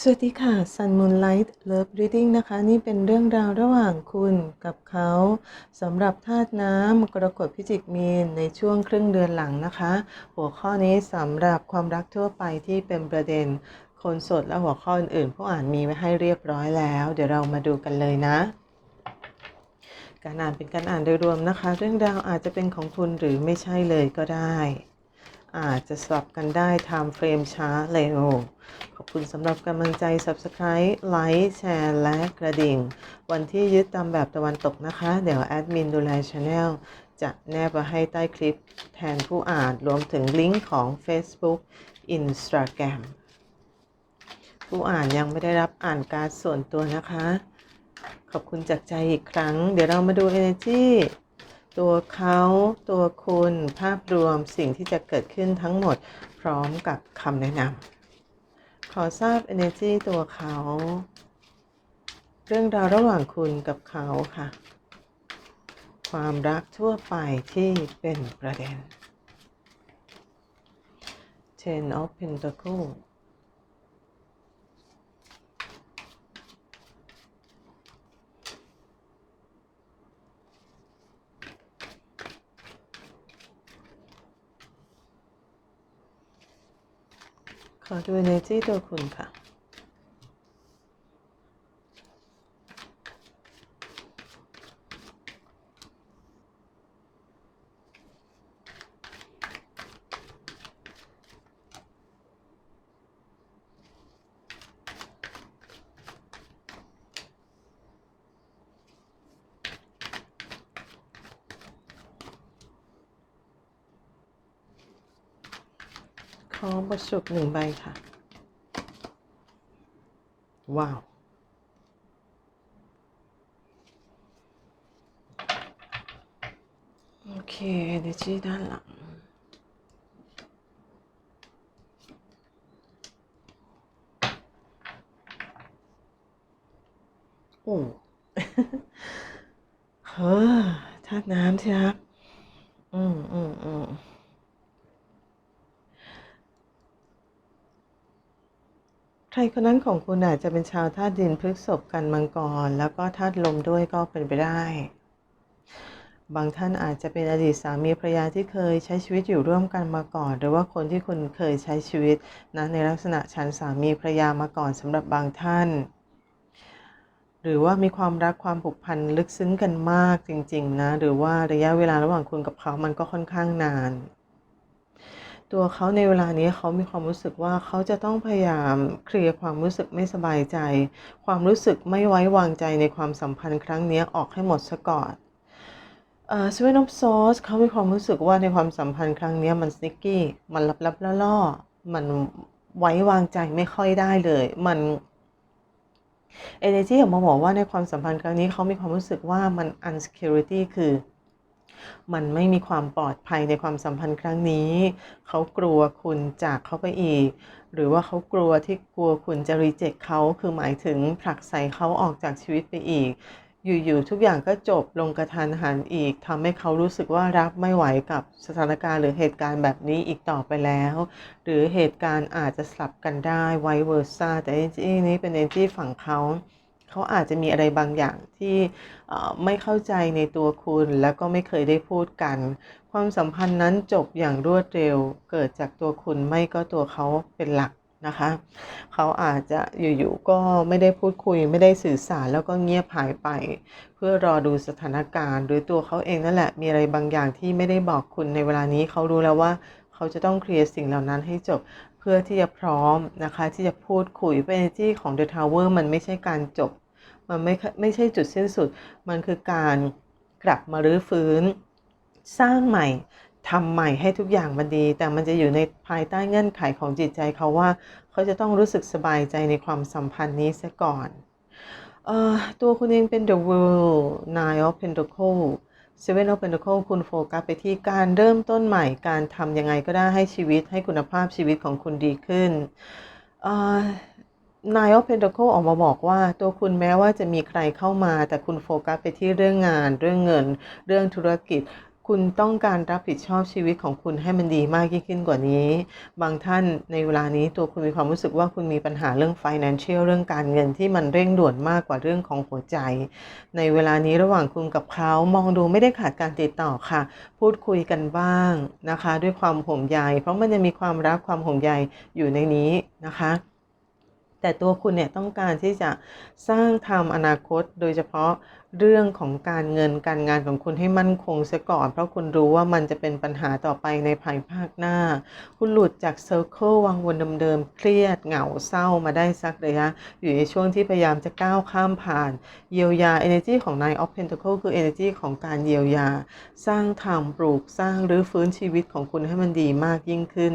สวัสดีค่ะ Sun Moonlight Love Reading นะคะ นี่เป็นเรื่องราวระหว่างคุณกับเขาสำหรับธาตุน้ำกรกฎพิจิกมีนในช่วงครึ่งเดือนหลังนะคะ หัวข้อนี้สำหรับความรักทั่วไปที่เป็นประเด็น คนสดและหัวข้ออื่นๆผู้อ่านมีไว้ให้เรียบร้อยแล้ว เดี๋ยวเรามาดูกันเลยนะ การอ่านเป็นการอ่านโดยรวมนะคะ เรื่องราวอาจจะเป็นของคุณหรือไม่ใช่เลยก็ได้ อาจจะสลับกันได้ไทม์เฟรมช้าเร็ว ขอบคุณสำหรับกำลังใจ Subscribe ไลค์แชร์และกระดิ่ง วันที่ยึดตามแบบตะวันตกนะคะ เดี๋ยวแอดมินดูแลช anel จะแนบไว้ให้ใต้คลิปแทนผู้อ่านรวมถึงลิงก์ของ Facebook Instagram ผู้อ่านยังไม่ได้รับอ่านการ์ดส่วนตัวนะคะ ขอบคุณจากใจอีกครั้ง เดี๋ยวเรามาดู Energy ตัวเขาตัวคุณภาพรวมสิ่งที่จะเกิดขึ้นทั้งหมดพร้อมกับคำแนะนำขอทราบ energy ตัวเขา เรื่องราวระหว่างคุณกับเขาค่ะ ความรักทั่วไปที่เป็นประเด็น Ten of Pentacles ขอดู energy ตัวคุณค่ะ ขอบทสุกหนึ่งใบค่ะ ว้าว โอเค energy ด้านหลังโอ้เฮ้อธาตุน้ำใช่ไหมครับอืมอืมอืม ใครคนนั้นของคุณอาจจะเป็นชาวธาตุดินพฤกษภกันมังกร แล้วก็ธาตุลมด้วยก็เป็นไปได้ บางท่านอาจจะเป็นอดีตสามีภรรยาที่เคยใช้ชีวิตอยู่ร่วมกันมาก่อน หรือว่าคนที่คุณเคยใช้ชีวิตนะในลักษณะฉันสามีภรรยามาก่อนสำหรับบางท่าน หรือว่ามีความรักความผูกพันลึกซึ้งกันมากจริง ๆ นะ หรือว่าระยะเวลาระหว่างคุณกับเขามันก็ค่อนข้างนาน ตัวเขาในเวลานี้เขามีความรู้สึกว่าเขาจะต้องพยายามเคลียร์ความรู้สึกไม่สบายใจ ความรู้สึกไม่ไว้วางใจในความสัมพันธ์ครั้งนี้ออกให้หมดซะก่อนเอ่อ Seven of Swords เขามีความรู้สึกว่าในความสัมพันธ์ครั้งนี้มันสนิกกี้มันลับๆล่อๆมันไว้วางใจไม่ค่อยได้เลย มัน energy ออกมาบอกว่าในความสัมพันธ์ครั้งนี้เขามีความรู้สึกว่ามัน unsecurity คือ มันไม่มีความปลอดภัยในความสัมพันธ์ครั้งนี้ เขากลัวคุณจากเขาไปอีก หรือว่าเขากลัวที่กลัวคุณจะรีเจ็คเขาคือหมายถึงผลักใส่เขาออกจากชีวิตไปอีก อยู่ๆทุกอย่างก็จบลงกระทันหันอีกทำให้เขารู้สึกว่ารับไม่ไหวกับสถานการณ์หรือเหตุการณ์แบบนี้อีกต่อไปแล้ว หรือเหตุการณ์อาจจะสลับกันได้ไวเวอร์ซ่าแต่เอเจนี้เป็นเอเจฝั่งเขา เขาอาจจะมีอะไรบางอย่างที่ไม่เข้าใจในตัวคุณ แล้วก็ไม่เคยได้พูดกัน ความสัมพันธ์นั้นจบอย่างรวดเร็ว เกิดจากตัวคุณไม่ก็ตัวเขาเป็นหลักนะคะเขาอาจจะอยู่ๆก็ไม่ได้พูดคุยไม่ได้สื่อสารแล้วก็เงียบหายไป เพื่อรอดูสถานการณ์ หรือตัวเขาเองนั่นแหละมีอะไรบางอย่างที่ไม่ได้บอกคุณในเวลานี้เขารู้แล้วว่าเขาจะต้องเคลียร์สิ่งเหล่านั้นให้จบเพื่อที่จะพร้อมนะคะที่จะพูดคุยเป็นที่ของ The Tower มันไม่ใช่การจบ มันไม่ไม่ใช่จุดสิ้นสุด มันคือการกลับมารื้อฟื้น สร้างใหม่ทำใหม่ให้ทุกอย่างมันดี แต่มันจะอยู่ในภายใต้เงื่อนไขของจิตใจเขาว่า เขาจะต้องรู้สึกสบายใจในความสัมพันธ์นี้เสียก่อนออตัวคุณเองเป็น The World Nine of Pentacles Seven of Pentacles คุณโฟกัสไปที่การเริ่มต้นใหม่ การทำยังไงก็ได้ให้ชีวิตให้คุณภาพชีวิตของคุณดีขึ้น เอ่อ Nine of Pentacles ออกมาบอกว่า ตัวคุณแม้ว่าจะมีใครเข้ามา แต่คุณโฟกัสไปที่เรื่องงาน เรื่องเงิน เรื่องธุรกิจ คุณต้องการรับผิดชอบชีวิตของคุณให้มันดีมากยิ่งขึ้นกว่านี้ บางท่านในเวลานี้ตัวคุณมีความรู้สึกว่าคุณมีปัญหาเรื่อง financial เรื่องการเงินที่มันเร่งด่วนมากกว่าเรื่องของหัวใจ ในเวลานี้ระหว่างคุณกับเขามองดูไม่ได้ขาดการติดต่อค่ะ พูดคุยกันบ้างนะคะ ด้วยความห่วงใยเพราะมันจะมีความรักความห่วงใยอยู่ในนี้นะคะ แต่ตัวคุณเนี่ยต้องการที่จะสร้างทำอนาคต โดยเฉพาะเรื่องของการเงินการงานของคุณให้มั่นคงเสียก่อน เพราะคุณรู้ว่ามันจะเป็นปัญหาต่อไปในภายภาคหน้า คุณหลุดจากเซอร์เคิลวังวนเดิมๆเครียดเหงาเศร้ามาได้สักระยะ อยู่ในช่วงที่พยายามจะก้าวข้ามผ่าน เยียวยา energy ของ Nine of Pentacles คือ energy ของการเยียวยา สร้างทางปลูกสร้างหรือฟื้นชีวิตของคุณให้มันดีมากยิ่งขึ้น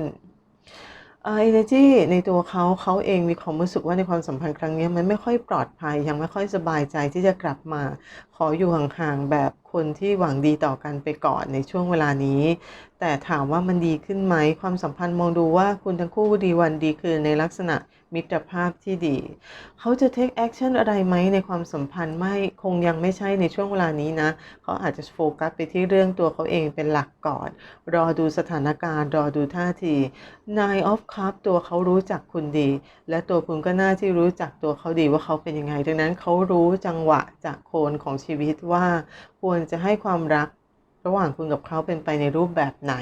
เอ่อ energy ในตัวเขาเขาเองมีความรู้สึกว่าในความสัมพันธ์ครั้งนี้มันไม่ค่อยปลอดภัยยังไม่ค่อยสบายใจที่จะกลับมา ขออยู่ห่างๆแบบ คนที่หวังดีต่อกันไปก่อนในช่วงเวลานี้ แต่ถามว่ามันดีขึ้นไหมความสัมพันธ์มองดูว่าคุณทั้งคู่ดีวันดีคืนในลักษณะมิตรภาพที่ดี เขาจะ take action อะไรไหมในความสัมพันธ์ไม่คงยังไม่ใช่ในช่วงเวลานี้นะ เขาอาจจะโฟกัสไปที่เรื่องตัวเขาเองเป็นหลักก่อน รอดูสถานการณ์ รอดูท่าที Nine of Cup ตัวเขารู้จักคุณดี และตัวคุณก็น่าที่รู้จักตัวเขาดีว่าเขาเป็นยังไง ดังนั้นเขารู้จังหวะจากโคนของชีวิตว่าควรจะให้ความรัก ระหว่างคุณกับเขาเป็นไปในรูปแบบไหน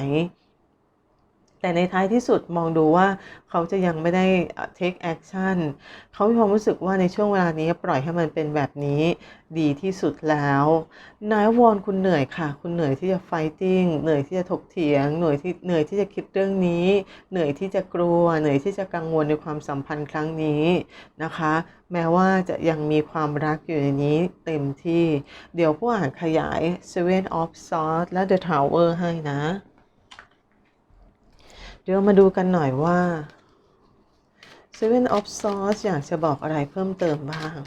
แต่ในท้ายที่สุดมองดูว่าเขาจะยังไม่ได้ take action เขามีความรู้สึกว่าในช่วงเวลานี้ปล่อยให้มันเป็นแบบนี้ดีที่สุดแล้วนายวอนคุณเหนื่อยค่ะ คุณเหนื่อยที่จะ fighting เหนื่อยที่จะถกเถียง เหนื่อยที่เหนื่อยที่จะคิดเรื่องนี้ เหนื่อยที่จะกลัว เหนื่อยที่จะกังวลในความสัมพันธ์ครั้งนี้นะคะ แม้ว่าจะยังมีความรักอยู่ในนี้เต็มที่ เดี๋ยวผู้อ่านขยาย Seven of Swords และ The Tower ให้นะ เดี๋ยวมาดูกันหน่อยว่า Seven of Swords อยากจะบอกอะไรเพิ่มเติมบ้าง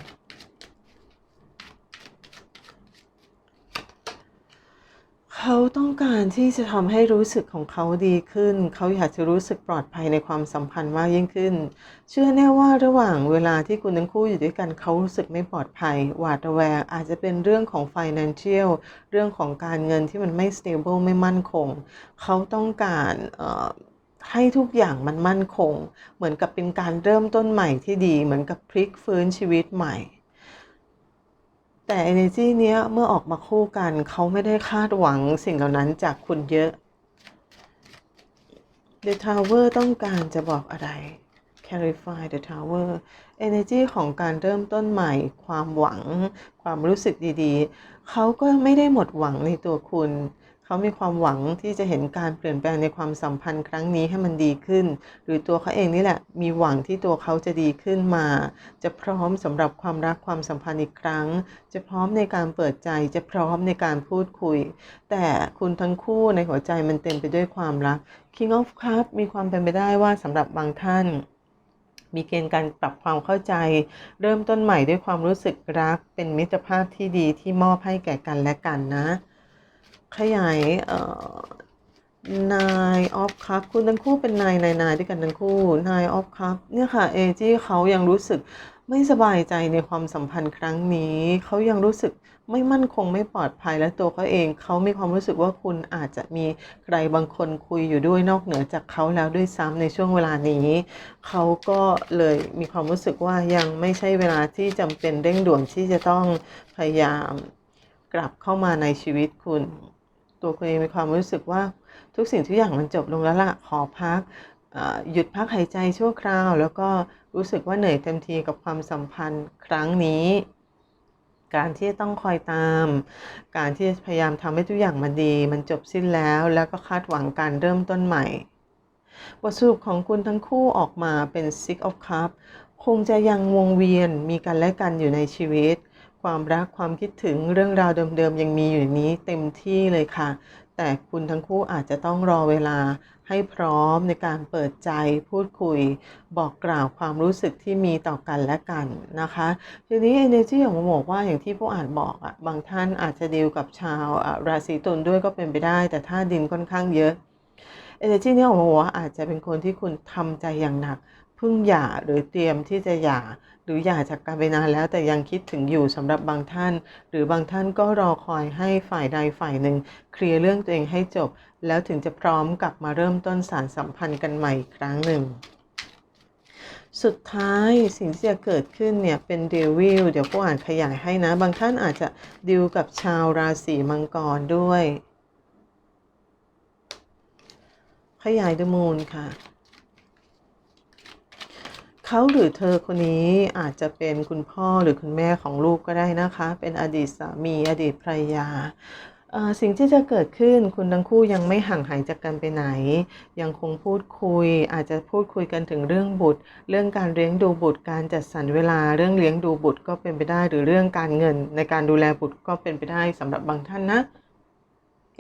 เขาต้องการที่จะทำให้รู้สึกของเขาดีขึ้น เขาอยากจะรู้สึกปลอดภัยในความสัมพันธ์มากยิ่งขึ้น เชื่อแน่ว่าระหว่างเวลาที่คุณทั้งคู่อยู่ด้วยกันเขารู้สึกไม่ปลอดภัย หวาดระแวง อาจจะเป็นเรื่องของ financial เรื่องของการเงินที่มันไม่ stable ไม่มั่นคง เขาต้องการเอ่อ ให้ทุกอย่างมันมั่นคง เหมือนกับเป็นการเริ่มต้นใหม่ที่ดี เหมือนกับพลิกฟื้นชีวิตใหม่ แต่ energy เนี้ยเมื่อออกมาคู่กันเขาไม่ได้คาดหวังสิ่งเหล่านั้นจากคุณเยอะ The Tower ต้องการจะบอกอะไร Clarify the Tower Energy ของการเริ่มต้นใหม่ ความหวัง ความรู้สึกดีๆ เขาก็ไม่ได้หมดหวังในตัวคุณ เขามีความหวังที่จะเห็นการเปลี่ยนแปลงในความสัมพันธ์ครั้งนี้ให้มันดีขึ้น หรือตัวเขาเองนี่แหละ มีหวังที่ตัวเขาจะดีขึ้นมา จะพร้อมสำหรับความรักความสัมพันธ์อีกครั้ง จะพร้อมในการเปิดใจ จะพร้อมในการพูดคุย แต่คุณทั้งคู่ในหัวใจมันเต็มไปด้วยความรัก King of Cup มีความเป็นไปได้ว่าสำหรับบางท่านมีเกณฑ์การปรับความเข้าใจ เริ่มต้นใหม่ด้วยความรู้สึกรัก เป็นมิตรภาพที่ดีที่มอบให้แก่กันและกันนะ ขยายเอ่อ Nine of Cup คุณทั้งคู่เป็นนายนายนายด้วยกันทั้งคู่ Nine of Cup เนี่ยค่ะเอจี้เขายังรู้สึกไม่สบายใจในความสัมพันธ์ครั้งนี้เขายังรู้สึกไม่มั่นคงไม่ปลอดภัยและตัวเขาเองเขามีความรู้สึกว่าคุณอาจจะมีใครบางคนคุยอยู่ด้วยนอกเหนือจากเขาแล้วด้วยซ้ำในช่วงเวลานี้เขาก็เลยมีความรู้สึกว่ายังไม่ใช่เวลาที่จำเป็นเร่งด่วนที่จะต้องพยายามกลับเข้ามาในชีวิตคุณ ตัวคุณเองมีความรู้สึกว่าทุกสิ่งทุกอย่างมันจบลงแล้วล่ะขอพักหยุดพักหายใจชั่วคราว แล้วก็รู้สึกว่าเหนื่อยเต็มทีกับความสัมพันธ์ครั้งนี้ การที่ต้องคอยตาม การที่พยายามทำให้ทุกอย่างมันดี มันจบสิ้นแล้ว แล้วก็คาดหวังการเริ่มต้นใหม่ บทสรุปของคุณทั้งคู่ออกมาเป็น Six of Cups คงจะยังวงเวียนมีกันและกันอยู่ในชีวิต ความรักความคิดถึงเรื่องราวเดิมๆยังมีอยู่ในนี้เต็มที่เลยค่ะ แต่คุณทั้งคู่อาจจะต้องรอเวลาให้พร้อมในการเปิดใจพูดคุย บอกกล่าวความรู้สึกที่มีต่อกันและกันนะคะ ทีนี้ energy ของผมบอกว่าอย่างที่ผู้อ่านบอกอะบางท่านอาจจะดีลกับชาวราศีตุลด้วยก็เป็นไปได้ แต่ถ้าดินค่อนข้างเยอะ energy เนี่ยผมบอกว่าอาจจะเป็นคนที่คุณทำใจอย่างหนักเพิ่งหย่าหรือเตรียมที่จะหย่า รือหย่าจากกันไปนานแล้วแต่ยังคิดถึงอยู่สำหรับบางท่าน หรือบางท่านก็รอคอยให้ฝ่ายใดฝ่ายหนึ่ง เคลียร์เรื่องตัวเองให้จบ แล้วถึงจะพร้อมกลับมาเริ่มต้นสารสัมพันธ์กันใหม่อีกครั้งหนึ่งสุดท้ายสิ่งที่จะเกิดขึ้นเนี่ยเป็นเดวิลเดี๋ยวผู้อ่านขยายให้นะ บางท่านอาจจะดิวกับชาวราศีมังกรด้วย ขยายดมูลค่ะ เขาหรือเธอคนนี้อาจจะเป็นคุณพ่อหรือคุณแม่ของลูกก็ได้นะคะ เป็นอดีตสามีอดีตภรรยาสิ่งที่จะเกิดขึ้นคุณทั้งคู่ยังไม่ห่างหายจากกันไปไหน ยังคงพูดคุย อาจจะพูดคุยกันถึงเรื่องบุตร เรื่องการเลี้ยงดูบุตร การจัดสรรเวลาเรื่องเลี้ยงดูบุตรก็เป็นไปได้ หรือเรื่องการเงิน ในการดูแลบุตรก็เป็นไปได้สำหรับบางท่านนะ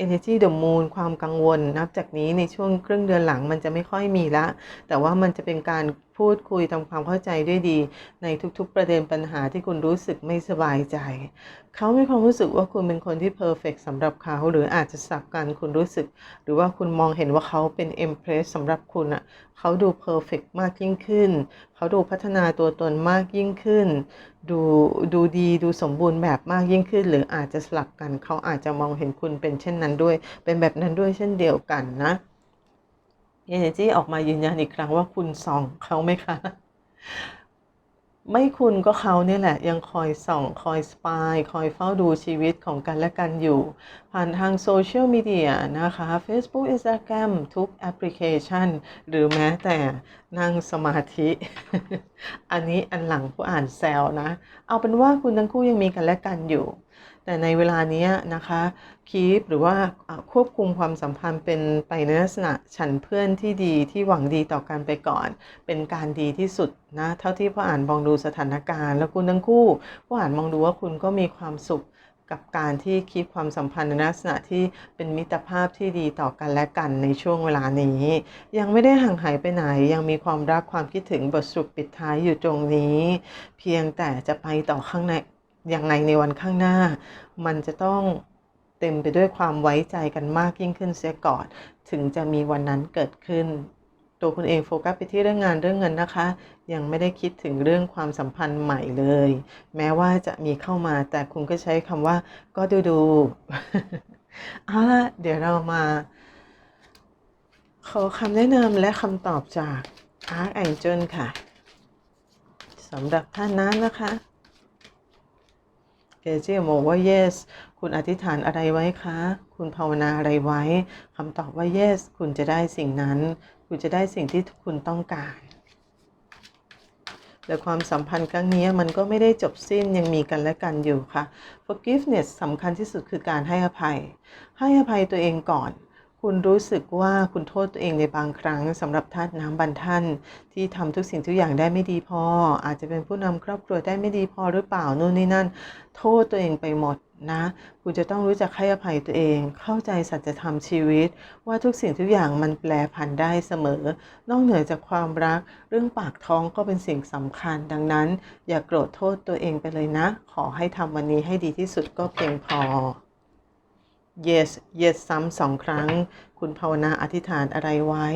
Energy the Moon ความกังวล นับจากนี้ในช่วงครึ่งเดือนหลังมันจะไม่ค่อยมีละ แต่ว่ามันจะเป็นการ พูดคุยทำความเข้าใจด้วยดี ในทุกๆประเด็นปัญหาที่คุณรู้สึกไม่สบายใจ เขามีความรู้สึกว่าคุณเป็นคนที่เพอร์เฟกสำหรับเขาหรืออาจจะสับกันคุณรู้สึก หรือว่าคุณมองเห็นว่าเขาเป็นเอ็มเพรสสำหรับคุณอะ่ะเขาดูเพอร์เฟกมากยิ่งขึ้น เขาดูพัฒนาตัวตนมากยิ่งขึ้น ดูดูดีดูสมบูรณ์แบบมากยิ่งขึ้น หรืออาจจะสลับกัน เขาอาจจะมองเห็นคุณเป็นเช่นนั้นด้วย เป็นแบบนั้นด้วยเช่นเดียวกันนะ Energy ออกมายืนยันอีกครั้งว่าคุณส่องเขาไหมคะ ไม่คุณก็เขาเนี่ยแหละ ยังคอยส่อง คอยสปาย คอยเฝ้าดูชีวิตของกันและกันอยู่ ผ่านทางโซเชียลมีเดียนะคะ Facebook Instagram ทุกแอปพลิเคชัน หรือแม้แต่นั่งสมาธิ อันนี้อันหลังผู้อ่านแซวนะ เอาเป็นว่าคุณทั้งคู่ยังมีกันและกันอยู่ แต่ในเวลานี้นะคะคีปหรือว่าควบคุมความสัมพันธ์เป็นไปในลักษณะฉันเพื่อนที่ดีที่หวังดีต่อกันไปก่อน เป็นการดีที่สุดนะเท่าที่พ่ออ่านมองดูสถานการณ์ แล้วคุณทั้งคู่พ่ออ่านมองดูว่าคุณก็มีความสุขกับการที่คิดความสัมพันธ์ในลักษณะที่เป็นมิตรภาพที่ดีต่อกันและกันในช่วงเวลานี้ ยังไม่ได้ห่างหายไปไหน ยังมีความรักความคิดถึงบทสรุปปิดท้ายอยู่ตรงนี้ เพียงแต่จะไปต่อข้างใน ยังไงในวันข้างหน้า มันจะต้องเต็มไปด้วยความไว้ใจกันมากยิ่งขึ้นเสียก่อน ถึงจะมีวันนั้นเกิดขึ้น ตัวคุณเองโฟกัสไปที่เรื่องงานเรื่องเงินนะคะ ยังไม่ได้คิดถึงเรื่องความสัมพันธ์ใหม่เลย แม้ว่าจะมีเข้ามาแต่คุณก็ใช้คำว่า ก็ดูดูเอาละเดี๋ยวเรามา ขอคำแนะนำและคำตอบจาก Archangel ค่ะสำหรับท่านนั้นนะคะ เอเจียบอกว่า yes คุณอธิษฐานอะไรไว้คะ คุณภาวนาอะไรไว้คำตอบว่า yes คุณจะได้สิ่งนั้น คุณจะได้สิ่งที่คุณต้องการและความสัมพันธ์ครั้งนี้มันก็ไม่ได้จบสิ้นยังมีกันและกันอยู่ค่ะ forgiveness สำคัญที่สุดคือการให้อภัย ให้อภัยตัวเองก่อน คุณรู้สึกว่าคุณโทษตัวเองในบางครั้งสำหรับท่านน้ำบันท่าน ที่ทำทุกสิ่งทุกอย่างได้ไม่ดีพอ อาจจะเป็นผู้นำครอบครัวได้ไม่ดีพอหรือเปล่านู่นนี่นั่น โทษตัวเองไปหมดนะ คุณจะต้องรู้จักให้อภัยตัวเอง เข้าใจสัจธรรมชีวิต ว่าทุกสิ่งทุกอย่างมันแปลผันได้เสมอ นอกเหนือจากความรัก เรื่องปากท้องก็เป็นสิ่งสำคัญ ดังนั้น อย่ากโกรธโทษตัวเองไปเลยนะ ขอให้ทำวันนี้ให้ดีที่สุดก็เพียงพอ yes yes ซ้ำสองครั้ง คุณภาวนาอธิษฐานอะไรไว้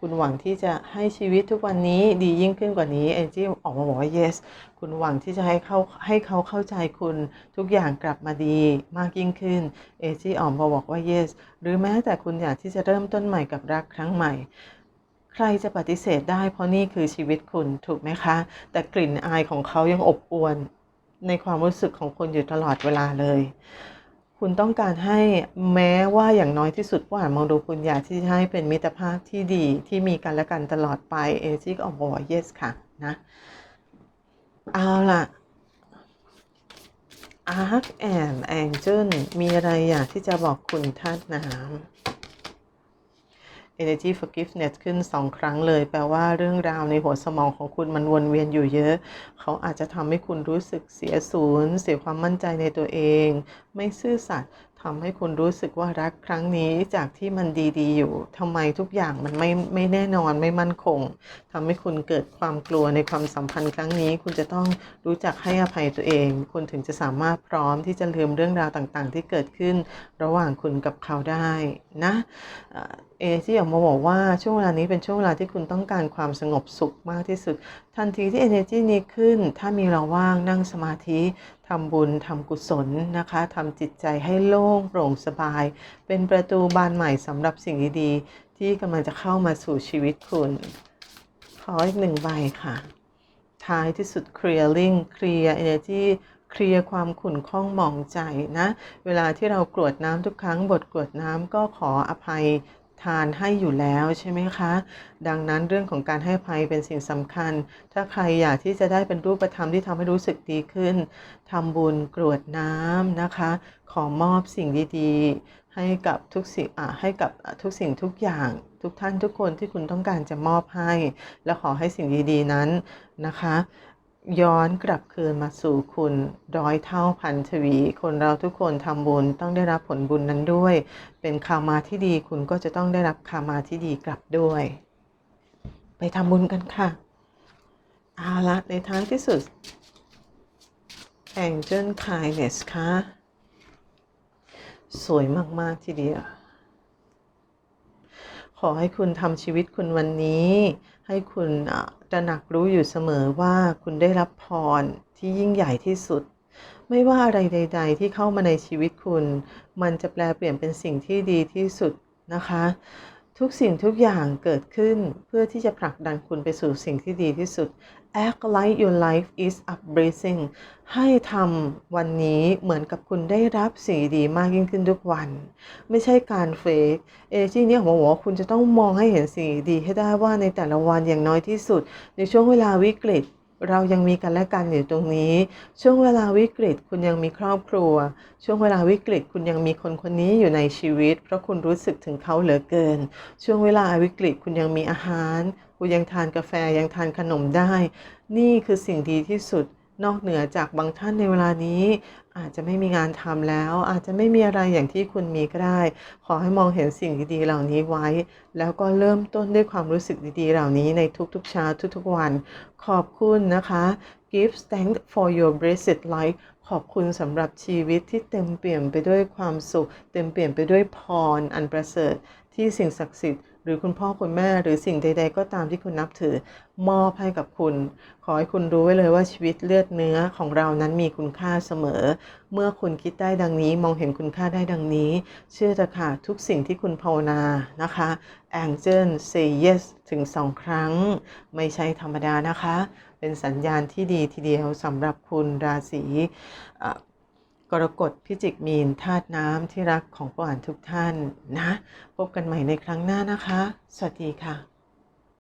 คุณหวังที่จะให้ชีวิตทุกวันนี้ดียิ่งขึ้นกว่านี้เอจี้ออกมาบอกว่า yes คุณหวังที่จะให้เขาให้เขาเข้าใจคุณทุกอย่างกลับมาดีมากยิ่งขึ้นเอจี้ออกมาบอกว่า yes หรือแม้แต่คุณอยากที่จะเริ่มต้นใหม่กับรักครั้งใหม่ใครจะปฏิเสธได้เพราะนี่คือชีวิตคุณถูกไหมคะ แต่กลิ่นอายของเขายังอบอวลในความรู้สึกของคุณอยู่ตลอดเวลาเลย คุณต้องการให้แม้ว่าอย่างน้อยที่สุดว่าอ่านมองดูคุณอยากที่จะให้เป็นมิตรภาพที่ดีที่มีกันและกันตลอดไปเอจิกออกบอกว่า yes ค่ะนะเอาล่ะ Arc and Angel มีอะไรอยากที่จะบอกคุณธาตุน้ำ Energy Forgiveness ขึ้นสองครั้งเลย แปลว่าเรื่องราวในหัวสมองของคุณมันวนเวียนอยู่เยอะ เขาอาจจะทำให้คุณรู้สึกเสียศูนย์ เสียความมั่นใจในตัวเอง ไม่ซื่อสัตย์ ทำให้คุณรู้สึกว่ารักครั้งนี้จากที่มันดีๆ อยู่ทำไมทุกอย่างมันไม่ไม่แน่นอนไม่มั่นคงทำให้คุณเกิดความกลัวในความสัมพันธ์ครั้งนี้ คุณจะต้องรู้จักให้อภัยตัวเอง คุณถึงจะสามารถพร้อมที่จะลืมเรื่องราวต่างๆ ที่เกิดขึ้น ระหว่างคุณกับเขาได้นะเอเอที่อยากมาบอกว่าช่วงเวลานี้เป็นช่วงเวลาที่คุณต้องการความสงบสุขมากที่สุด ทันทีที่ energy นี้ขึ้น ถ้ามีเราว่างนั่งสมาธิ ทำบุญทำกุศลนะคะทำจิตใจให้โล่งโปร่งสบาย เป็นประตูบานใหม่สำหรับสิ่งดีๆ ที่กำลังจะเข้ามาสู่ชีวิตคุณ ขออีกหนึ่งใบค่ะ ท้ายที่สุด clearing clear energy เคลียร์ความขุ่นข้องหมองใจนะ เวลาที่เรากรวดน้ำทุกครั้งบทกรวดน้ำก็ขออภัย ทานให้อยู่แล้วใช่ไหมคะ ดังนั้นเรื่องของการให้ภัยเป็นสิ่งสำคัญ ถ้าใครอยากที่จะได้เป็นรูปธรรมที่ทำให้รู้สึกดีขึ้นทำบุญกรวดน้ำนะคะ ขอมอบสิ่งดีๆ ให้กับทุกสิ่งอะให้กับทุกสิ่งทุกอย่างทุกท่านทุกคนที่คุณต้องการจะมอบให้ และขอให้สิ่งดีๆนั้นนะคะ ย้อนกลับคืนมาสู่คุณร้อยเท่าพันทวี คนเราทุกคนทำบุญต้องได้รับผลบุญนั้นด้วย เป็นคามาที่ดีคุณก็จะต้องได้รับคามาที่ดีกลับด้วย ไปทำบุญกันค่ะเอาละในท้ายที่สุด Angel Kindness ค่ะสวยมาก ๆ ทีเดียว ขอให้คุณทำชีวิตคุณวันนี้ ให้คุณอะตระหนักรู้อยู่เสมอว่าคุณได้รับพรที่ยิ่งใหญ่ที่สุด ไม่ว่าอะไรใด ๆ ที่เข้ามาในชีวิตคุณ มันจะแปลเปลี่ยนเป็นสิ่งที่ดีที่สุดนะคะ ทุกสิ่งทุกอย่างเกิดขึ้นเพื่อที่จะผลักดันคุณไปสู่สิ่งที่ดีที่สุด act like your life is a blessing ให้ทำวันนี้เหมือนกับคุณได้รับสิ่งดีมากยิ่งขึ้นทุกวัน ไม่ใช่การเฟกเอจีเนี่ยผมอกว่าคุณจะต้องมองให้เห็นสิ่งดีให้ได้ว่าในแต่ละวันอย่างน้อยที่สุด ในช่วงเวลาวิกฤตเรายังมีกันและกันอยู่ตรงนี้ ช่วงเวลาวิกฤตคุณยังมีครอบครัว ช่วงเวลาวิกฤตคุณยังมีคนคนนี้อยู่ในชีวิต เพราะคุณรู้สึกถึงเขาเหลือเกิน ช่วงเวลาวิกฤตคุณยังมีอาหาร คุณยังทานกาแฟยังทานขนมได้ นี่คือสิ่งดีที่สุดนอกเหนือจากบางท่านในเวลานี้ อาจจะไม่มีงานทำแล้ว อาจจะไม่มีอะไรอย่างที่คุณมีก็ได้ ขอให้มองเห็นสิ่งดีๆเหล่านี้ไว้ แล้วก็เริ่มต้นด้วยความรู้สึกดีๆ เหล่านี้ในทุกๆเช้าทุกๆวัน ขอบคุณนะคะ Give thanks for your blessed life ขอบคุณสำหรับชีวิตที่เต็มเปี่ยมไปด้วยความสุข เต็มเปี่ยมไปด้วยพรอันประเสริฐ ที่สิ่งศักดิ์สิทธิ์หรือคุณพ่อคุณแม่หรือสิ่งใด ๆ ก็ตามที่คุณนับถือ มอบให้กับคุณ ขอให้คุณรู้ไว้เลยว่าชีวิตเลือดเนื้อของเรานั้นมีคุณค่าเสมอ เมื่อคุณคิดได้ดังนี้ มองเห็นคุณค่าได้ดังนี้ เชื่อเถอะค่ะทุกสิ่งที่คุณภาวนานะคะ Angel say yes ถึงสองครั้ง ไม่ใช่ธรรมดานะคะ เป็นสัญญาณที่ดีทีเดียวสำหรับคุณราศี กรกฎพิจิกมีนธาตุน้ำที่รักของผู้อ่านทุกท่านนะ พบกันใหม่ในครั้งหน้านะคะ สวัสดีค่ะ